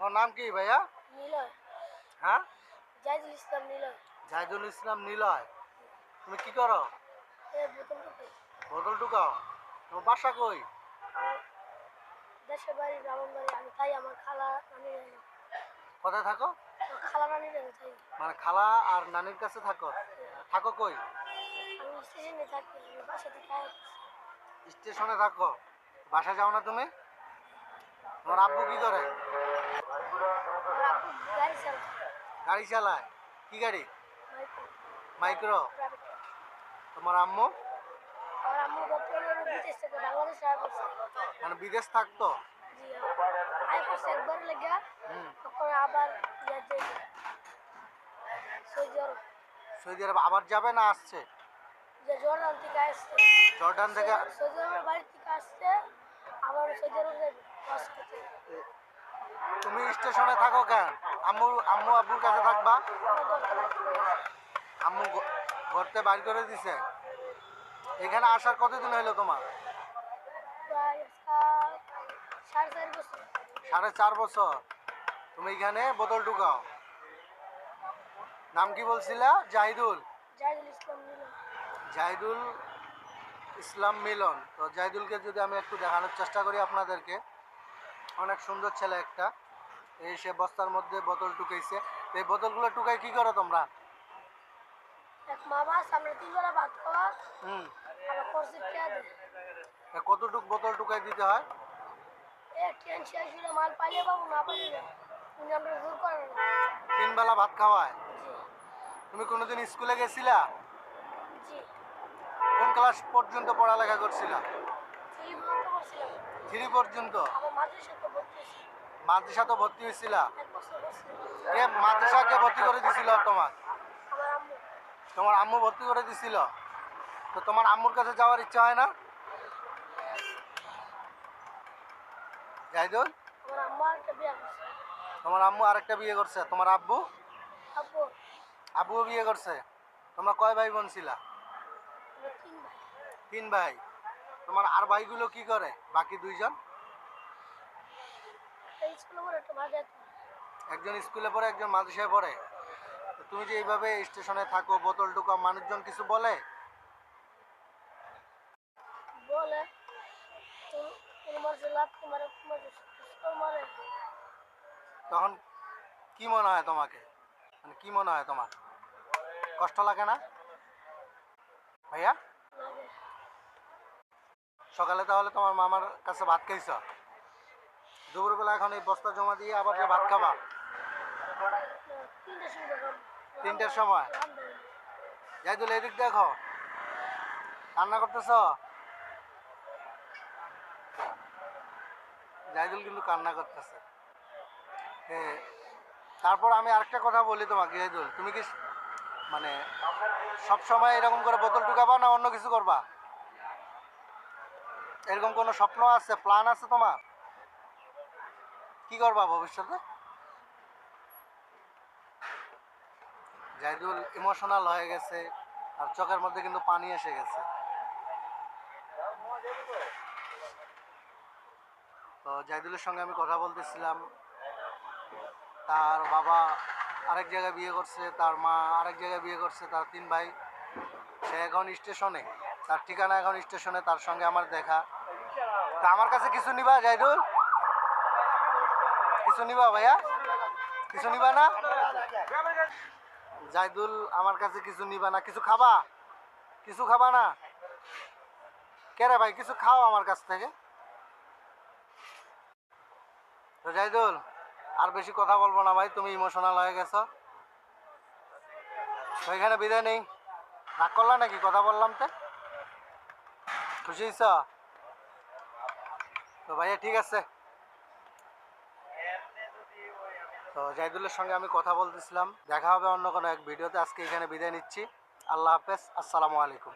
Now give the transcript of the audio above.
তোমার নাম কি ভাইয়া? নিলয়। হ্যাঁ? জাহিদুল ইসলাম নিলয়। জাহিদুল ইসলাম নিলয়। তুমি কি করো? বোতল ঢুকাও তোমার বাসা কই? দেশের বাড়ি গ্রামের বাড়ি আমি তাই আমার খালা নানি কোথায় থাকো? খালা নানি তাই। মানে খালা আর নানির কাছে থাকো? থাকো কই? আমি স্টেশনে থাকি বাসা থেকে স্টেশনে থাকো। বাসা যাও না তুমি? তোমার আব্বু কি করে আমার আব্বু গাড়ি চালায় গাড়ি চালায়। কি গাড়ি? মাইক্রো। তোমার আম্মু? আম্মু বর্তমানে বিদেশ থেকে বাংলাদেশে আয়া করছে। মানে বিদেশ থাকতো? জি করছে একবার লেগে আবার ইয়াতে সৌদি আরব। আবার যাবে না আসছে? জর্ডান থেকে আসছে। জর্ডান থেকে সৌদি আরবের বাড়ি থেকে আসছে আবার সৌদি আরবে তুমি স্টেশনে থাকো কেন? আম্মু আম্মু আব্বুর কাছে থাকবা। আম্মু ঘরতে বাড়ি করে দিছে। এখানে আসার কতদিন হইল তোমার? সাড়ে চার বছর। তুমি এখানে বোতল ঢুকাও। নাম কি বলছিলা? জাহিদুল। জাহিদুল ইসলাম মিলন। তো জাহিদুলকে যদি আমি একটু দেখানোর চেষ্টা করি আপনাদেরকে। অনেক সুন্দর ছেলে একটা। এই সে বস্তার মধ্যে বোতল টুকাইছে। এই বোতলগুলো টুকাই কি করো তোমরা? মামা সামনে তিন বেলা ভাত খাওয়া। হুম। কতটুক বোতল টুকাই দিতে হয়? ট্রেন শেষ হলে মাল পাইলে বাবু না পাইলে উনি আমরা দূর করেন তিন বেলা ভাত খাওয়ায়? তুমি কোনোদিন স্কুলে গেছিলা? কোন ক্লাস পর্যন্ত পড়ালেখা করছিলা? পর্যন্ত থ্রি পর্যন্ত? আমার মাদ্রাসা তো ভর্তি হয়েছিলা? বছর করছি কে ভর্তি করে দিছিল তোমার? তোমার আম্মু ভর্তি করে দিছিল? তো তোমার আম্মুর কাছে যাওয়ার ইচ্ছা হয় না? জাহিদুল? আমার আম্মা একটা বিয়ে করছে। তোমার আম্মু আরেকটা বিয়ে করছে। তোমার আব্বু? আব্বু। আব্বুও বিয়ে করছে। তোমরা কয় ভাই বোন ছিলা তিন ভাই। তিন ভাই। তোমার আর ভাইগুলো কি করে? বাকি দুইজন এই স্কুলে পড়ে একটা ভাড়া যেত একজন স্কুলে পড়ে একজন মাদ্রাসায় পড়ে? তুমি যে এইভাবে স্টেশনে থাকো বোতল টুকা মানুষজন কিছু বলে? তখন কি মনে হয় তোমাকে? মানে কি মনে হয় তোমার? কষ্ট লাগে না? ভাইয়া? সকালে তাহলে তোমার মামার কাছে ভাত খাইছ? দুপুরবেলা এখন এই বস্তা জমা দিয়ে আবার ভাত খাবা। তিনটের সময়। জাইদুল এদিক দেখো। কান্না করতেছ? জাইদুল কিন্তু কান্না করতেছে। তারপর আমি আরেকটা কথা বলি তোমাকে জাইদুল তুমি কি মানে সব সময় এরকম করে বোতল টুকাবা না অন্য কিছু করবা? এরকম কোনো স্বপ্ন আছে, প্ল্যান আছে তোমার? কি করবা ভবিষ্যতে? জাইদুল ইমোশনাল হয়ে গেছে, আর চোখের মধ্যে কিন্তু পানি এসে গেছে। তো জাইদুলের সঙ্গে আমি কথা বলতেছিলাম। তার বাবা আরেক জায়গায় বিয়ে করছে, তার মা আরেক জায়গায় বিয়ে করছে, তার তিন ভাই। সে এখন স্টেশনে, তার ঠিকানা এখন স্টেশনে, তার সঙ্গে আমার দেখা। তা আমার কাছে কিছু নিবা জাইদুল কিছু নিবা ভাইয়া? কিছু নিবা না? জাইদুল, আমার কাছে কিছু নিবা না। কিছু খাবা? কিছু খাবা না? কে রে ভাই, কিছু খাও আমার কাছ থেকে? তো জাইদুল, আর বেশি কথা বলব না ভাই, তুমি ইমোশনাল হয়ে গেছো। তো বিদায় নেই। রাগ করলা নাকি? কথা বললাম তো। খুশি তো ভাইয়া ঠিক আছে। তো জাইদুলের সঙ্গে আমি কথা বলতেছিলাম। দেখা হবে অন্য কোনো এক ভিডিওতে। আজকে এখানে বিদায় নিচ্ছি। আল্লাহ হাফেজ। আসসালামু আলাইকুম।